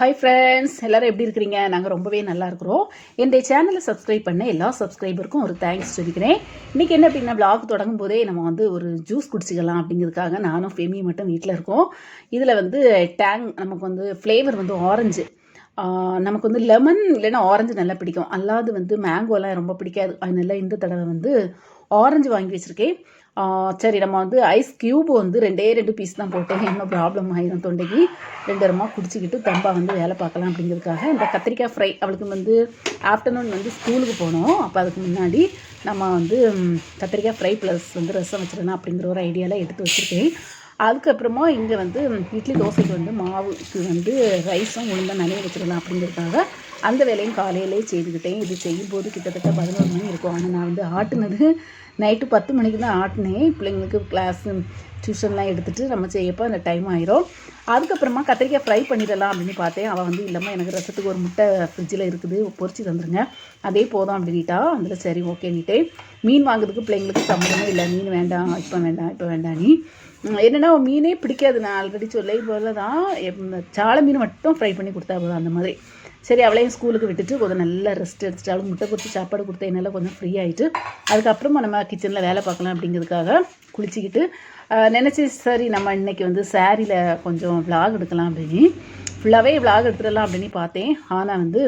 Hi friends எல்லோரும் எப்படி இருக்கிறீங்க? நாங்கள் ரொம்பவே நல்லா இருக்கிறோம். என்னுடைய சேனலை சப்ஸ்கிரைப் பண்ண எல்லா சப்ஸ்கிரைபருக்கும் ஒரு தேங்க்ஸ் சொல்லிக்கிறேன். இன்றைக்கி என்ன அப்படின்னா ப்ளாக் தொடங்கும் போதே நம்ம வந்து ஒரு ஜூஸ் குடிச்சிக்கலாம் அப்படிங்கிறதுக்காக நானும் ஃபெமி மட்டும் வீட்டில் இருக்கோம். இதில் வந்து டேங் நமக்கு வந்து ஃப்ளேவர் வந்து ஆரஞ்சு நமக்கு வந்து லெமன் இல்லைன்னா ஆரஞ்சு நல்லா பிடிக்கும். அல்லாது வந்து மேங்கோலாம் ரொம்ப பிடிக்காது. அதனால இந்த தடவை வந்து ஆரஞ்சு வாங்கி வச்சுருக்கேன். சரி நம்ம வந்து ஐஸ் க்யூப் வந்து ரெண்டே ரெண்டு பீஸ் தான் போட்டேன். என்ன ப்ராப்ளம் ஆயிரும் தொண்டைக்கு? ரெண்டு ரமா குடிச்சிக்கிட்டு தம்பா வந்து வேலை பார்க்கலாம் அப்படிங்கிறதுக்காக இந்த கத்திரிக்காய் ஃப்ரை அவளுக்கு வந்து ஆஃப்டர்நூன் வந்து ஸ்கூலுக்கு போனோம். அப்போ அதுக்கு முன்னாடி நம்ம வந்து கத்திரிக்காய் ஃப்ரை ப்ளஸ் வந்து ரசம் வச்சிடலாம் அப்படிங்கிற ஒரு ஐடியாவில் எடுத்து வச்சுருக்கேன். அதுக்கப்புறமா இங்கே வந்து இட்லி தோசைக்கு வந்து மாவுக்கு வந்து ரைஸும் உளுந்தா நனைய வச்சிடலாம் அப்படிங்கிறதுக்காக அந்த வேலையும் காலையிலே செய்துக்கிட்டேன். இது செய்யும்போது கிட்டத்தட்ட பதினோரு மணி இருக்கும். ஆனால் நான் வந்து ஆட்டுனது நைட்டு பத்து மணிக்கு தான் ஆட்டினேன். பிள்ளைங்களுக்கு கிளாஸ் டியூஷன்லாம் எடுத்துகிட்டு நம்ம செய்யப்போ அந்த டைம் ஆயிரும். அதுக்கப்புறமா கத்திரிக்காய் ஃப்ரை பண்ணிடலாம் அப்படின்னு பார்த்தேன். அவள் வந்து இல்லாமல் எனக்கு ரசத்துக்கு ஒரு முட்டை ஃப்ரிட்ஜில் இருக்குது. பொறிச்சு தந்துருங்க. அதே போதும் அப்படின்ட்டா. அதில் சரி ஓகேன்னுட்டே மீன் வாங்குறதுக்கு பிள்ளைங்களுக்கு சம்மந்தமே இல்லை. மீன் வேண்டாம் இப்போ வேண்டாம் இப்போ வேண்டாம் நீ. என்னென்னா மீனே பிடிக்காது. நான் ஆல்ரெடி சொல்ல போல தான் சாலை மீன் மட்டும் ஃப்ரை பண்ணி கொடுத்தா போதும். அந்த மாதிரி. சரி அவளையும் ஸ்கூலுக்கு விட்டுட்டு கொஞ்சம் நல்லா ரெஸ்ட் எடுத்துட்டு அவளுக்கு முட்டை கொடுத்து சாப்பாடு கொடுத்து என்னால் கொஞ்சம் ஃப்ரீ ஆகிட்டு அதுக்கப்புறமா நம்ம கிச்சனில் வேலை பார்க்கலாம் அப்படிங்கிறதுக்காக குளிச்சுக்கிட்டு நினச்சி சரி நம்ம இன்னைக்கு வந்து சாரியில் கொஞ்சம் vlog எடுக்கலாம் அப்படின்னு ஃபுல்லாகவே vlog எடுத்துடலாம் அப்படின்னு பார்த்தேன். ஆனால் வந்து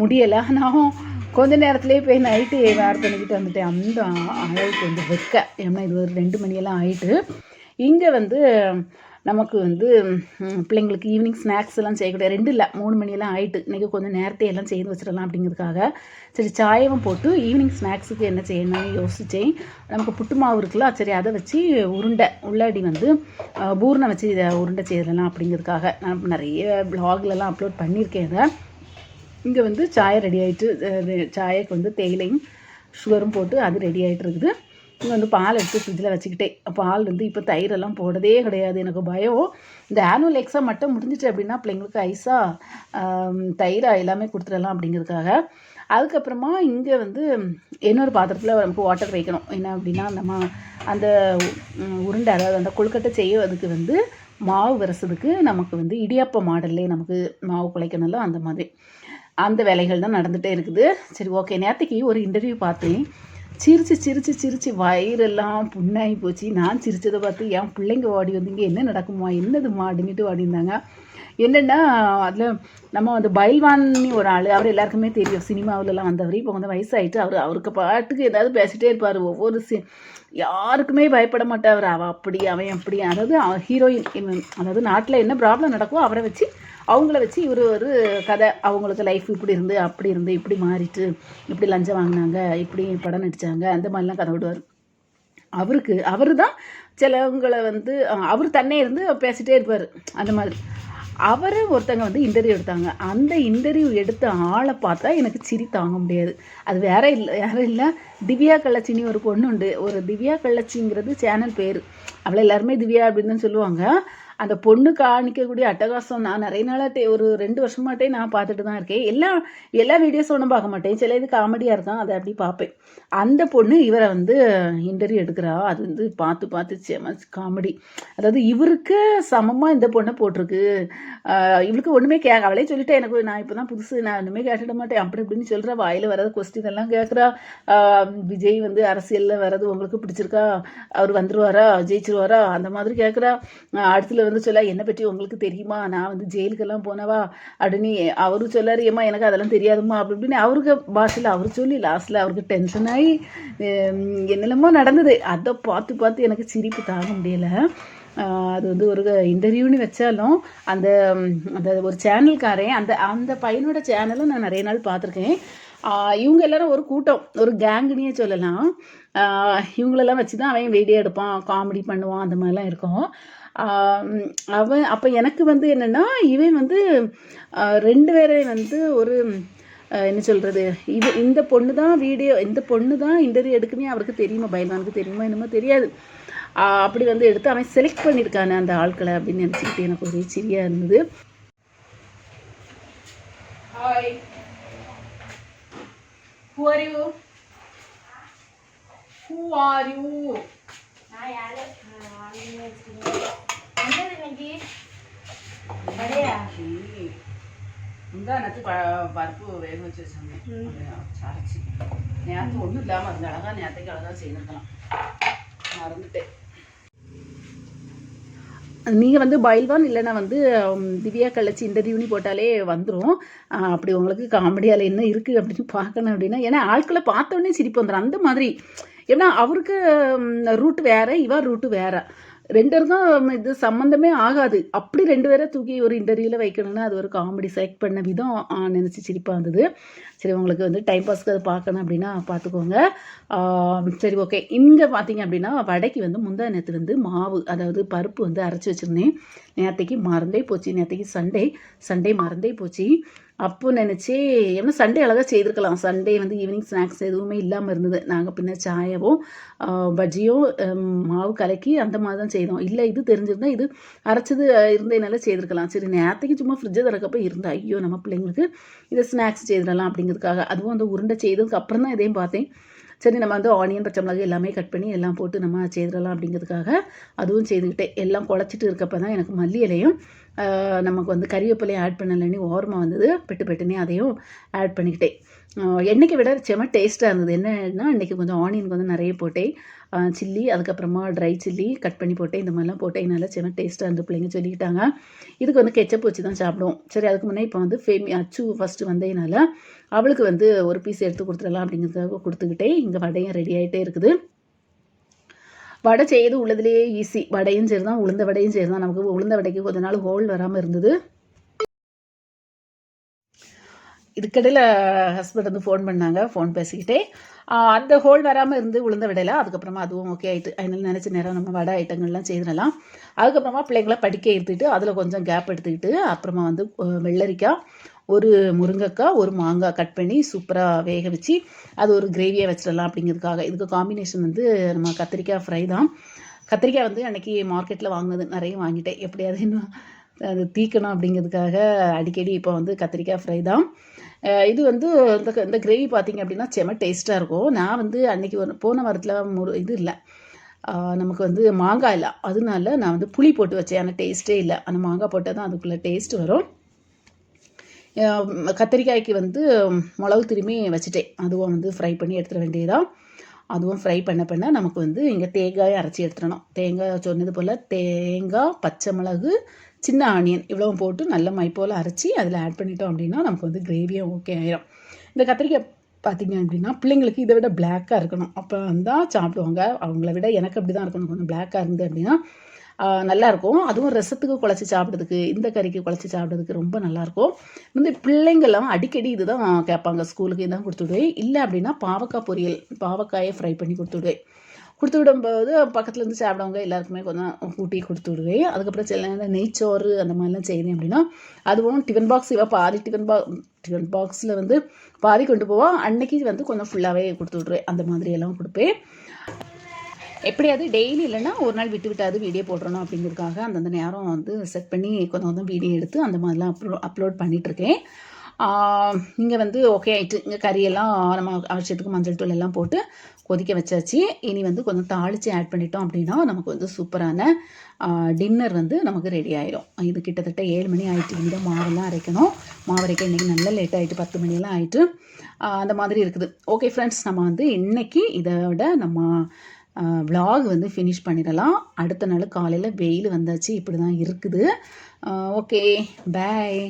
முடியலை. நான் கொஞ்ச நேரத்துலேயே போய் நைட்டு வேர் பண்ணிக்கிட்டு வந்துட்டேன். அந்த அளவுக்கு வந்து வெக்க. ஏன்னா இது ஒரு ரெண்டு மணியெல்லாம் ஆயிட்டு இங்கே வந்து நமக்கு வந்து பிள்ளைங்களுக்கு ஈவினிங் ஸ்நாக்ஸ் எல்லாம் செய்யக்கூடிய ரெண்டு இல்லை மூணு மணியெல்லாம் ஆயிட்டு இன்றைக்கி கொஞ்சம் நேரத்தை எல்லாம் செய்து வச்சிடலாம் அப்படிங்கிறதுக்காக சரி சாயவும் போட்டு ஈவினிங் ஸ்நாக்ஸுக்கு என்ன செய்யணும்னு யோசித்தேன் நமக்கு புட்டு மாவு இருக்குல்ல சரி அதை வச்சு உருண்டை உள்ளாடி வந்து அஹ், பூர்ணம் வச்சு இதை உருண்டை செய்யலாம் அப்படிங்கிறதுக்காக. நான் நிறைய ப்ளாக்லலாம் அப்லோட் பண்ணியிருக்கேன் இதை. இங்கே வந்து சாயை ரெடி ஆகிட்டு சாயக்கு வந்து தேயிலையும் சுகரும் போட்டு அது ரெடி ஆகிட்டு இருக்குது. இங்கே வந்து பால் எடுத்து ஃப்ரிட்ஜில் வச்சுக்கிட்டேன். பால் வந்து இப்போ தயிரெல்லாம் போடதே கிடையாது. எனக்கு பயம். இந்த ஆனுவல் எக்ஸாம் மட்டும் முடிஞ்சிச்சு அப்படின்னா பிள்ளைங்களுக்கு ஐஸாக தயிராக எல்லாமே கொடுத்துடலாம் அப்படிங்கிறதுக்காக. அதுக்கப்புறமா இங்கே வந்து இன்னொரு பாத்திரத்தில் நமக்கு வாட்டர் வைக்கணும். என்ன அப்படின்னா நம்ம அந்த உருண்டை அதாவது அந்த கொழுக்கட்டை செய்வதுக்கு வந்து மாவு விரசதுக்கு நமக்கு வந்து இடியாப்ப மாடல்லே நமக்கு மாவு குலைக்கணும்ல அந்த மாதிரி. அந்த வேலைகள் தான் நடந்துகிட்டே இருக்குது. சரி ஓகே நேற்றுக்கு ஒரு இன்டர்வியூ பார்த்தேன். சிரிச்சு சிரிச்சு சிரிச்சு வயிறெல்லாம் புண்ணாகி போச்சு. நான் சிரிச்சதை பார்த்து என் பிள்ளைங்க ஓடி வந்தீங்க. என்ன நடக்குமா? என்னதுமா அப்படின்ட்டு ஓடிந்தாங்க என்னென்னா அதில் நம்ம வந்து பைல்வான்னு ஒரு ஆள் அவர் எல்லாருக்குமே தெரியும். சினிமாவிலலாம் வந்தவர். இப்போ வந்து வயசாயிட்டு அவர் அவருக்கு பாட்டுக்கு ஏதாவது பேசிகிட்டே இருப்பார். ஒவ்வொரு சி யாருக்குமே பயப்பட மாட்டார். அவள் அப்படி அவன் அப்படி அதாவது ஹீரோயின் அதாவது நாட்டில் என்ன ப்ராப்ளம் நடக்குமோ அவரை வச்சு அவங்கள வச்சு இவர் ஒரு கதை. அவங்களுக்கு லைஃப் இப்படி இருந்து அப்படி இருந்து இப்படி மாறிட்டு இப்படி லஞ்சம் வாங்கினாங்க இப்படி படம் நடித்தாங்க அந்த மாதிரிலாம் கதை விடுவார். அவருக்கு அவர் தான் சிலவங்களை வந்து அவர் தன்னே இருந்து பேசிட்டே இருப்பார். அந்த மாதிரி. அவரை ஒருத்தங்க வந்து இன்டர்வியூ எடுத்தாங்க. அந்த இன்டர்வியூ எடுத்த ஆளை பார்த்தா எனக்கு சிரி தாங்க முடியாது. அது வேற இல்லை வேற இல்லை. திவ்யா கள்ளச்சின்னு ஒரு பொண்ணு உண்டு. ஒரு திவ்யா கள்ளச்சிங்கிறது சேனல் பேர். அவளை எல்லாருமே திவ்யா அப்படின்னு தான் சொல்லுவாங்க. அந்த பொண்ணு காணிக்கக்கூடிய அட்டகாசம் நான் நிறைய நாளாட்டே ஒரு ரெண்டு வருஷமாட்டே நான் பார்த்துட்டு தான் இருக்கேன். எல்லா எல்லா வீடியோஸும் ஒன்றும் பார்க்க மாட்டேன். சில இது காமெடியாக இருக்கும் அதை அப்படி பார்ப்பேன். அந்த பொண்ணு இவரை வந்து இன்டர்வியூ எடுக்கிறா. அது வந்து பார்த்து பார்த்து செம காமெடி அதாவது இவருக்கு சமமாக இந்த பொண்ணை போட்டிருக்கு. இவளுக்கு ஒன்றுமே கே அவளே சொல்லிட்டேன் எனக்கு நான் இப்போ தான் புதுசு நான் ஒன்றுமே கேட்டுட மாட்டேன். அப்படி இப்படின்னு சொல்கிறா வாயில் வராத கொஸ்டின் எல்லாம் கேட்குறா விஜய் வந்து அரசியலில் வர்றது உங்களுக்கு பிடிச்சிருக்கா? அவர் வந்துடுவாரா ஜெயிச்சிருவாரா? அந்த மாதிரி கேட்குறா அடுத்துல வந்து சொல்ல என்னை பற்றி உங்களுக்கு தெரியுமா? நான் வந்து ஜெயிலுக்கெல்லாம் போனவா? அப்படின்னு அவரும் சொல்லாரு ஏம்மா எனக்கு அதெல்லாம் தெரியாதும்மா அப்படி இப்படின்னு அவருக்கு பாஷையில் அவர் சொல்லி லாஸ்ட்டில் அவருக்கு டென்ஷன் ஆகி என்னெல்லாமோ நடந்தது. அதை பார்த்து பார்த்து எனக்கு சிரிப்பு தாங்க முடியலை. அது வந்து ஒரு இன்டர்வியூன்னு வச்சாலும் அந்த அந்த ஒரு சேனல்காரன் அந்த அந்த பையனோட சேனலும் நான் நிறைய நாள் பார்த்துருக்கேன். இவங்க எல்லாரும் ஒரு கூட்டம் ஒரு கேங்குன்னே சொல்லலாம். இவங்களெல்லாம் வச்சு தான் அவன் வீடியோ எடுப்பான் காமெடி பண்ணுவான் அந்த மாதிரிலாம் இருக்கும். அவன் அப்போ எனக்கு வந்து என்னென்னா இவன் வந்து ரெண்டு பேரையும் வந்து ஒரு என்ன சொல்கிறது இது இந்த பொண்ணு தான் வீடியோ இந்த பொண்ணு தான் இன்டர்வியூ எடுக்குமே அவருக்கு தெரியுமா பைல்வானுக்கு தெரியுமா என்னமோ தெரியாது. அப்படி வந்து எடுத்து அவன் செலக்ட் பண்ணியிருக்கானே அந்த ஆட்களை அப்படின்னு நினச்சிக்கிட்டு எனக்கு ஒரே சிரியாக இருந்தது. Hi who are you who are you நான் யாரு? நேற்று ப பருப்பு வேக வச்சு வச்சிருந்தேன். நேற்று ஒன்றும் இல்லாமல் இருந்த அழகா நேற்றுக்கு அழகாக செய்திருக்கலாம். மறந்துட்டேன். நீங்கள் வந்து பைல்வான் இல்லைன்னா வந்து திவ்யா கழிச்சு இந்த டியூனி போட்டாலே வந்துடும் அப்படி உங்களுக்கு காமெடியால் என்ன இருக்குது அப்படின்னு பார்க்கணும் அப்படின்னா ஏன்னா ஆட்களை பார்த்த உடனே சிரிப்பு வந்துடும் அந்த மாதிரி. ஏன்னா அவருக்கு ரூட் வேற இவ ரூட்டு வேற. ரெண்டருக்கும் இது சம்மந்தமே ஆகாது. அப்படி ரெண்டு பேரை தூக்கி ஒரு இன்டர்வியூவில் வைக்கணும்னா அது ஒரு காமெடி செலக்ட் பண்ண விதம் நினச்சி சிரிப்பாக இருந்தது. சரி உங்களுக்கு வந்து டைம் பாஸ்க்கு அது பார்க்கணும் அப்படின்னா பார்த்துக்கோங்க. சரி ஓகே இங்கே பார்த்தீங்க அப்படின்னா வடைக்கு வந்து முந்தா நேற்று வந்து மாவு அதாவது பருப்பு வந்து அரைச்சி வச்சுருந்தேன். நேற்றுக்கு மறந்தே போச்சு. நேற்றுக்கு சண்டே சண்டே மறந்தே போச்சு. அப்போ நினச்சி ஏன்னா சண்டே அழகாக செய்திருக்கலாம். சண்டே வந்து ஈவினிங் ஸ்நாக்ஸ் எதுவுமே இல்லாமல் இருந்தது. நாங்கள் பின்ன சாயவோ பஜ்ஜியோ மாவு கலக்கி அந்த மாதிரி தான் செய்தோம். இல்லை இது தெரிஞ்சிருந்தா இது அரைச்சது இருந்ததுனால செய்திருக்கலாம். சரி நேற்றுக்கு சும்மா ஃப்ரிட்ஜை திறக்கப்போ இருந்தா ஐயோ நம்ம பிள்ளைங்களுக்கு இதை ஸ்நாக்ஸ் செய்திடலாம் அப்படிங்கிறதுக்காக. அதுவும் அந்த உருண்டை செய்ததுக்கு அப்புறம் தான் இதையும் பார்த்தேன். சரி நம்ம வந்து ஆனியன் பச்சை மிளகு எல்லாமே கட் பண்ணி எல்லாம் போட்டு நம்ம செய்திடலாம் அப்படிங்கிறதுக்காக அதுவும் செய்துக்கிட்டேன். எல்லாம் குழச்சிட்டு இருக்கப்போ தான் எனக்கு மல்லி இலையும் நமக்கு வந்து கறிவேப்பிலையும் ஆட் பண்ணலன்னு ஓரமாக வந்தது. பெட்டு பெட்டுனே அதையும் ஆட் பண்ணிக்கிட்டேன். ஆஹ், என்னைக்கு விட செம டேஸ்ட்டாக இருந்தது. என்னன்னா இன்றைக்கி கொஞ்சம் ஆனியன் கொஞ்சம் நிறைய போட்டேன். சில்லி அதுக்கப்புறமா ட்ரை சில்லி கட் பண்ணி போட்டேன். இந்த மாதிரிலாம் போட்டேன். நல்லா செம டேஸ்ட்டாக இருந்து பிள்ளைங்க சொல்லிக்கிட்டாங்க. இதுக்கு வந்து கெச்சப் வச்சு தான் சாப்பிடுவோம். சரி அதுக்கு முன்னே இப்போ வந்து ஃபேமி அச்சு ஃபஸ்ட்டு வந்ததுனால அவளுக்கு வந்து ஒரு பீஸ் எடுத்து கொடுத்துடலாம் அப்படிங்கிறதுக்காக கொடுத்துக்கிட்டே இங்கே வடையும் ரெடி ஆகிட்டே இருக்குது. வடை செய்யறது உள்ளதுலேயே ஈஸி வடையும் சரி தான் உளுந்த வடையும் சரி தான் நமக்கு உளுந்த வடைக்கு கொஞ்ச நாள் ஹோல் வராமல் இருந்தது. இதுக்கடையில் ஹஸ்பண்ட் வந்து ஃபோன் பண்ணாங்க. ஃபோன் பேசிக்கிட்டே அந்த ஹோல் வராமல் இருந்து உளுந்த விடையில அதுக்கப்புறமா அதுவும் ஓகே ஆகிட்டு அதனால நினச்ச நேரம் நம்ம வடை ஐட்டங்கள்லாம் செய்துடலாம். அதுக்கப்புறமா பிள்ளைங்களை படிக்க எடுத்துக்கிட்டு அதில் கொஞ்சம் கேப் எடுத்துக்கிட்டு அப்புறமா வந்து வெள்ளரிக்காய் ஒரு முருங்கைக்காய் ஒரு மாங்காய் கட் பண்ணி சூப்பராக வேக வச்சு அது ஒரு கிரேவியாக வச்சிடலாம் அப்படிங்கிறதுக்காக. இதுக்கு காம்பினேஷன் வந்து நம்ம கத்திரிக்காய் ஃப்ரை தான். கத்திரிக்காய் வந்து அன்னைக்கு மார்க்கெட்டில் வாங்கினது நிறைய வாங்கிட்டேன். எப்படியாவது இன்னும் அது தீக்கணும் அப்படிங்கிறதுக்காக அடிக்கடி இப்போ வந்து கத்திரிக்காய் ஃப்ரை தான். இது வந்து இந்த இந்த கிரேவி பார்த்தீங்க அப்படின்னா செம டேஸ்ட்டாக இருக்கும். நான் வந்து அன்னைக்கு ஒரு போன வாரத்தில் முரு இது இல்லை. நமக்கு வந்து மாங்காய் இல்லை. அதனால நான் வந்து புளி போட்டு வச்சேன். ஆனால் டேஸ்ட்டே இல்லை. அந்த மாங்காய் போட்டால் தான் அதுக்குள்ளே டேஸ்ட் வரும். கத்திரிக்காய்க்கு வந்து மிளகு திரும்பி வச்சுட்டேன். அதுவும் வந்து ஃப்ரை பண்ணி எடுத்துட வேண்டியதான் அதுவும் ஃப்ரை பண்ண பண்ண நமக்கு வந்து இங்கே தேங்காயை அரைச்சி எடுத்துடணும். தேங்காய் சொன்னது போல் தேங்காய் பச்சை மிளகு சின்ன ஆனியன் இவ்வளவும் போட்டு நல்ல மை போல் அரைச்சி அதில் ஆட் பண்ணிட்டோம் அப்படின்னா நமக்கு வந்து கிரேவியும் ஓகே ஆயிரும். இந்த கத்திரிக்காய் பார்த்தீங்க அப்படின்னா பிள்ளைங்களுக்கு இதை விட பிளாக்காக இருக்கணும். அப்போ தான் சாப்பிடுவாங்க. அவங்கள விட எனக்கு அப்படி தான் இருக்கணும். கொஞ்சம் பிளாக்காக இருந்து அப்படின்னா நல்லாயிருக்கும். அதுவும் ரசத்துக்கு குழச்சி சாப்பிட்றதுக்கு இந்த கறிக்கு குழச்சி சாப்பிட்றதுக்கு ரொம்ப நல்லாயிருக்கும். வந்து பிள்ளைங்கள்லாம் அடிக்கடி இதுதான் கேட்பாங்க ஸ்கூலுக்கு இதான் கொடுத்து விடுவேன் இல்லை அப்படின்னா பாவக்காய் பொரியல் பாவக்காயை ஃப்ரை பண்ணி கொடுத்து விடுவேன் கொடுத்து விடும்போது பக்கத்துலேருந்து சாப்பிடவங்க எல்லாருக்குமே கொஞ்சம் கூட்டி கொடுத்து விடுவேன். அதுக்கப்புறம் சில நேரம் நெய்ச்சோறு அந்த மாதிரிலாம் செய்தேன் அப்படின்னா அதுவும் டிஃபன் பாக்ஸ் இவ பாதி டிஃபன் பா டிஃபன் பாக்ஸில் வந்து பாதி கொண்டு போவோம் அன்னைக்கு வந்து கொஞ்சம் ஃபுல்லாகவே கொடுத்து விட்ருவேன் அந்த மாதிரி எல்லாம் கொடுப்பேன். எப்படியாவது டெய்லி இல்லைன்னா ஒரு நாள் விட்டு விட்டாவது வீடியோ போடுறணும் அப்படிங்கிறதுக்காக அந்தந்த நேரம் வந்து செட் பண்ணி கொஞ்சம் கொஞ்சம் வீடியோ எடுத்து அந்த மாதிரிலாம் அப்லோ அப்லோட் பண்ணிகிட்ருக்கேன் இங்கே வந்து ஓகே ஆயிட்டு. இங்கே கறியெல்லாம் நம்ம அவசியத்துக்கு மஞ்சள் தூள் எல்லாம் போட்டு கொதிக்க வச்சாச்சு. இனி வந்து கொஞ்சம் தாளித்து ஆட் பண்ணிட்டோம் அப்படின்னா நமக்கு வந்து சூப்பரான டின்னர் வந்து நமக்கு ரெடி ஆயிரும். இது கிட்டத்தட்ட ஏழு மணி ஆயிட்டு இந்த மாவெல்லாம் அரைக்கணும். மாவு அரைக்க இன்றைக்கி நல்ல லேட் ஆகிட்டு பத்து மணியெல்லாம் ஆகிட்டு அந்த மாதிரி இருக்குது. ஓகே ஃப்ரெண்ட்ஸ் நம்ம வந்து இன்றைக்கி இதோட நம்ம vlog வந்து ஃபினிஷ் பண்ணிடலாம். அடுத்த நாள் காலையில் வெயில் வந்தாச்சு இப்படி தான் இருக்குது ஓகே பாய்